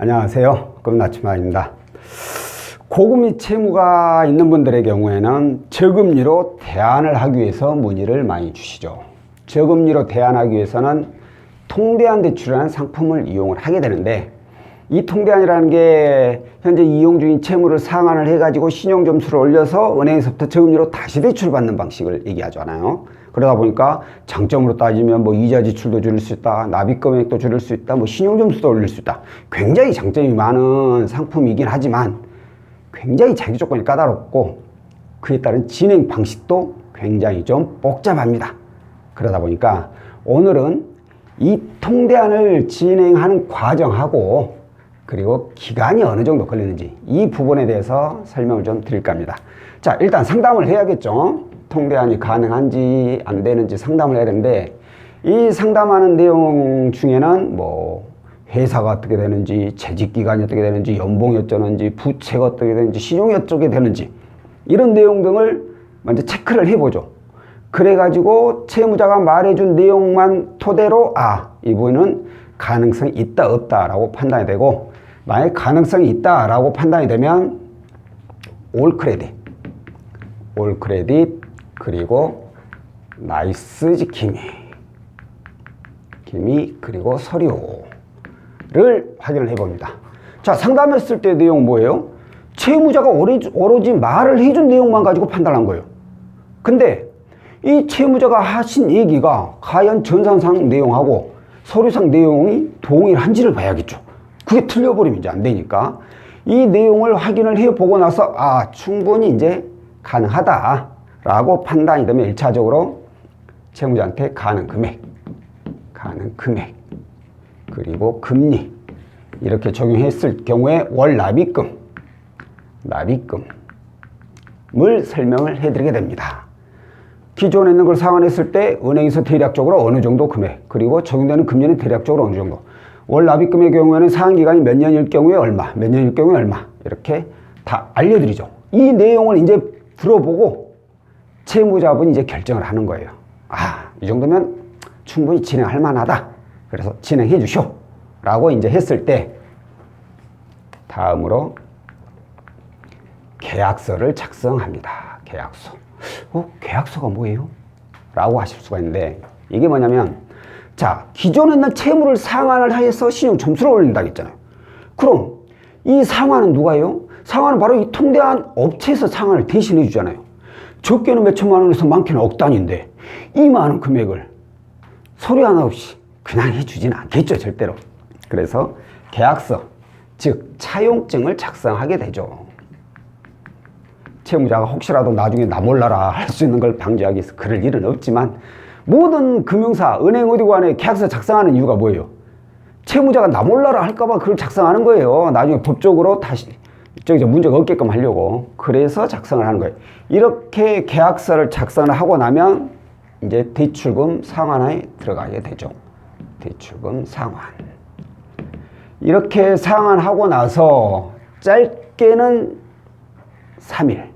안녕하세요. 금나치마입니다. 고금 및 채무가 있는 분들의 경우에는 저금리로 대안을 하기 위해서 문의를 많이 주시죠. 저금리로 대안하기 위해서는 통대안 대출이라는 상품을 이용을 하게 되는데 이 통대안이라는 게 현재 이용 중인 채무를 상환을 해가지고 신용 점수를 올려서 은행에서부터 저금리로 다시 대출받는 방식을 얘기하잖아요. 그러다 보니까 장점으로 따지면 뭐 이자 지출도 줄일 수 있다, 납입 금액도 줄일 수 있다, 뭐 신용 점수도 올릴 수 있다. 굉장히 장점이 많은 상품이긴 하지만 굉장히 자기 조건이 까다롭고 그에 따른 진행 방식도 굉장히 좀 복잡합니다. 그러다 보니까 오늘은 이 통대안을 진행하는 과정하고 그리고 기간이 어느 정도 걸리는지 이 부분에 대해서 설명을 좀 드릴까 합니다. 자, 일단 상담을 해야겠죠. 통대안이 가능한지 안 되는지 상담을 해야 되는데 이 상담하는 내용 중에는 뭐 회사가 어떻게 되는지 재직 기간이 어떻게 되는지 연봉이 어쩌는지 부채가 어떻게 되는지 신용이 어떻게 되는지 이런 내용 등을 먼저 체크를 해보죠. 그래가지고 채무자가 말해준 내용만 토대로 아 이분은 가능성이 있다 없다라고 판단이 되고 만약 가능성이 있다라고 판단이 되면 올 크레딧, 올 크레딧 그리고 나이스 지킴이, 기미 그리고 서류를 확인을 해봅니다. 자 상담했을 때 내용 뭐예요? 채무자가 오로지 말을 해준 내용만 가지고 판단한 거예요. 근데 이 채무자가 하신 얘기가 과연 전산상 내용하고 서류상 내용이 동일한지를 봐야겠죠. 그게 틀려버리면 이제 안 되니까 이 내용을 확인을 해보고 나서 아 충분히 이제 가능하다 라고 판단이 되면 1차적으로 채무자한테 가능 금액, 가능 금액, 그리고 금리 이렇게 적용했을 경우에 월 납입금, 납입금을 설명을 해드리게 됩니다. 기존에 있는 걸 상환했을 때 은행에서 대략적으로 어느 정도 금액 그리고 적용되는 금리는 대략적으로 어느 정도 월 납입금의 경우에는 상환 기간이 몇 년일 경우에 얼마 몇 년일 경우에 얼마 이렇게 다 알려드리죠 이 내용을 이제 들어보고 채무자분이 이제 결정을 하는 거예요. 아 이 정도면 충분히 진행할 만하다. 그래서 진행해 주쇼. 라고 이제 했을 때 다음으로 계약서를 작성합니다. 계약서. 어, 계약서가 뭐예요? 라고 하실 수가 있는데 이게 뭐냐면 자 기존에 있는 채무를 상환을 해서 신용 점수를 올린다 했잖아요. 그럼 이 상환은 누가요? 상환은 바로 이 통대한 업체에서 상환을 대신해 주잖아요 적게는 몇 천만 원에서 많게는 억 단위인데 이 많은 금액을 서류 하나 없이 그냥 해주지는 않겠죠 절대로 그래서 계약서 즉 차용증을 작성하게 되죠 채무자가 혹시라도 나중에 나 몰라라 할 수 있는 걸 방지하기 위해서 그럴 일은 없지만 모든 금융사, 은행 어디 간에 계약서 작성하는 이유가 뭐예요? 채무자가 나 몰라라 할까봐 그걸 작성하는 거예요. 나중에 법적으로 다시 저기 문제가 없게끔 하려고 그래서 작성을 하는 거예요. 이렇게 계약서를 작성을 하고 나면 이제 대출금 상환에 들어가게 되죠. 대출금 상환. 이렇게 상환하고 나서 짧게는 3일,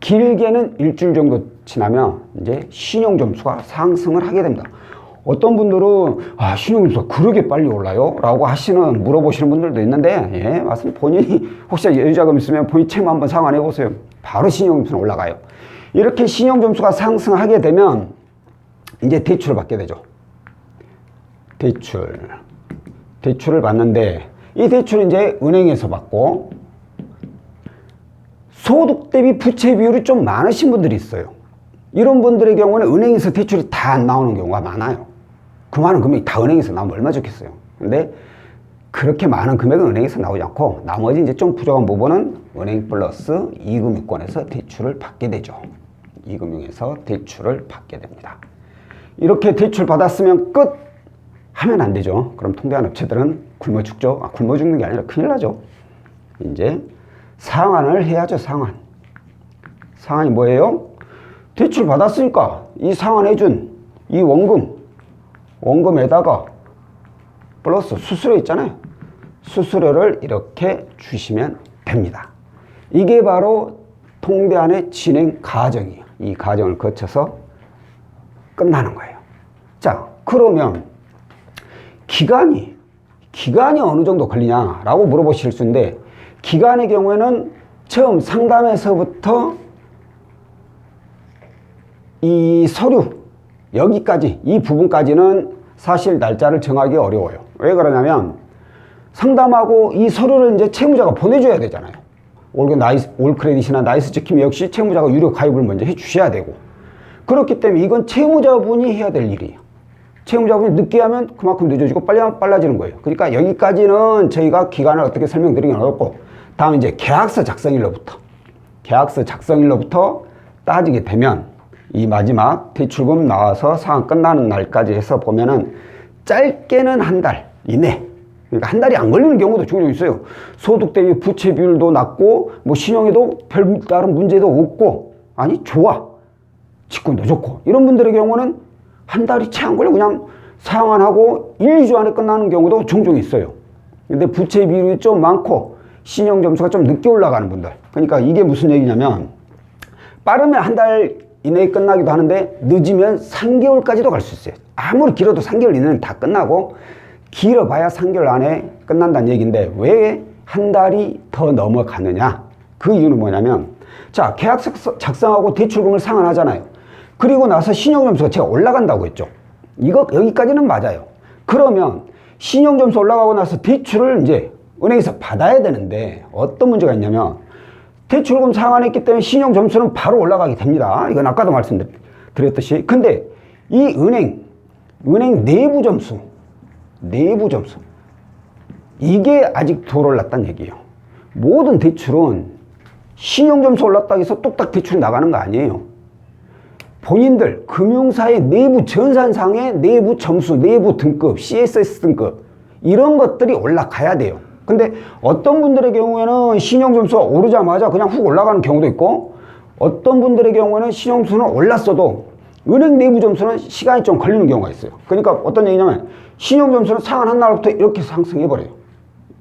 길게는 일주일 정도 지나면 이제 신용 점수가 상승을 하게 됩니다. 어떤 분들은 아 신용 점수가 그렇게 빨리 올라요? 라고 하시는 물어보시는 분들도 있는데 예 맞습니다. 본인이 혹시 여유자금 있으면 본인 채무 한번 상환해 보세요. 바로 신용 점수는 올라가요. 이렇게 신용 점수가 상승하게 되면 이제 대출을 받게 되죠. 대출 대출을 받는데 이 대출은 이제 은행에서 받고 소득 대비 부채 비율이 좀 많으신 분들이 있어요. 이런 분들의 경우는 은행에서 대출이 다 안 나오는 경우가 많아요. 그 많은 금액이 다 은행에서 나오면 얼마 좋겠어요. 근데 그렇게 많은 금액은 은행에서 나오지 않고 나머지 이제 좀 부족한 부분은 은행 플러스 이금융권에서 대출을 받게 되죠. 이금융에서 대출을 받게 됩니다. 이렇게 대출 받았으면 끝 하면 안 되죠. 그럼 통대한 업체들은 굶어 죽죠. 아, 굶어 죽는 게 아니라 큰일 나죠. 이제 상환을 해야죠, 상환. 상환이 뭐예요? 대출 받았으니까 이 상환해준 이 원금, 원금에다가 플러스 수수료 있잖아요. 수수료를 이렇게 주시면 됩니다. 이게 바로 통대안의 진행 과정이에요. 이 과정을 거쳐서 끝나는 거예요. 자, 그러면 기간이 기간이 어느 정도 걸리냐라고 물어보실 수 있는데 기간의 경우에는 처음 상담에서부터 이 서류 여기까지 이 부분까지는 사실 날짜를 정하기 어려워요. 왜 그러냐면 상담하고 이 서류를 이제 채무자가 보내줘야 되잖아요. 올, 나이스, 올 크레딧이나 나이스 지킴 역시 채무자가 유료 가입을 먼저 해 주셔야 되고 그렇기 때문에 이건 채무자분이 해야 될 일이에요. 채무자분이 늦게 하면 그만큼 늦어지고 빨리 하면 빨라지는 거예요. 그러니까 여기까지는 저희가 기간을 어떻게 설명드리긴 어렵고 다음 이제 계약서 작성일로부터 계약서 작성일로부터 따지게 되면 이 마지막 대출금 나와서 상환 끝나는 날까지 해서 보면은 짧게는 한 달 이내 그러니까 한 달이 안 걸리는 경우도 종종 있어요. 소득 대비 부채 비율도 낮고 뭐 신용에도 별다른 문제도 없고 아니 좋아 직권도 좋고 이런 분들의 경우는 한 달이 채 안 걸려 그냥 상환하고 1, 2주 안에 끝나는 경우도 종종 있어요. 근데 부채 비율이 좀 많고 신용 점수가 좀 늦게 올라가는 분들. 그러니까 이게 무슨 얘기냐면 빠르면 한 달 이내에 끝나기도 하는데 늦으면 3개월까지도 갈 수 있어요. 아무리 길어도 3개월 이내는 다 끝나고 길어봐야 3개월 안에 끝난다는 얘기인데 왜 한 달이 더 넘어가느냐? 그 이유는 뭐냐면 자 계약서 작성하고 대출금을 상환하잖아요. 그리고 나서 신용점수가 제가 올라간다고 했죠. 이거 여기까지는 맞아요. 그러면 신용점수 올라가고 나서 대출을 이제 은행에서 받아야 되는데 어떤 문제가 있냐면 대출금 상환했기 때문에 신용 점수는 바로 올라가게 됩니다. 이건 아까도 말씀드렸듯이. 근데 이 은행, 은행 내부 점수, 내부 점수. 이게 아직 덜 올랐다는 얘기예요. 모든 대출은 신용 점수 올랐다고 해서 뚝딱 대출이 나가는 거 아니에요. 본인들 금융사의 내부 전산상의 내부 점수, 내부 등급, CSS 등급 이런 것들이 올라가야 돼요. 근데 어떤 분들의 경우에는 신용점수가 오르자마자 그냥 훅 올라가는 경우도 있고 어떤 분들의 경우에는 신용점수는 올랐어도 은행 내부 점수는 시간이 좀 걸리는 경우가 있어요. 그러니까 어떤 얘기냐면 신용점수는 상한 한 날부터 이렇게 상승해버려요.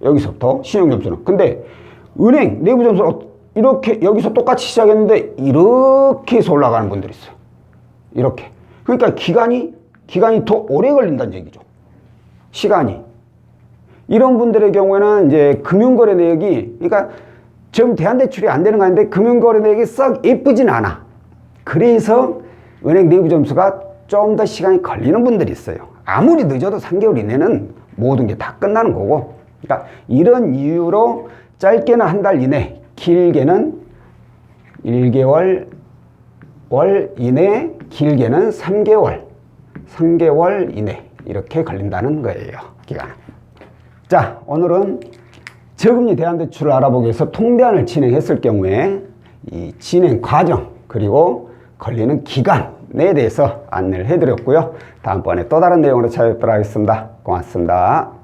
여기서부터 신용점수는. 근데 은행 내부 점수는 이렇게 여기서 똑같이 시작했는데 이렇게 해서 올라가는 분들이 있어요. 이렇게. 그러니까 기간이, 기간이 더 오래 걸린다는 얘기죠. 시간이. 이런 분들의 경우에는 이제 금융거래 내역이, 그러니까 지금 대한대출이 안 되는 거 아닌데 금융거래 내역이 썩 예쁘진 않아. 그래서 은행 내부 점수가 좀 더 시간이 걸리는 분들이 있어요. 아무리 늦어도 3개월 이내는 모든 게 다 끝나는 거고. 그러니까 이런 이유로 짧게는 한 달 이내, 길게는 1개월 월 이내, 길게는 3개월, 3개월 이내 이렇게 걸린다는 거예요. 기간. 자, 오늘은 저금리 대안대출을 알아보기 위해서 통대안을 진행했을 경우에 이 진행 과정 그리고 걸리는 기간에 대해서 안내를 해드렸고요. 다음번에 또 다른 내용으로 찾아뵙도록 하겠습니다. 고맙습니다.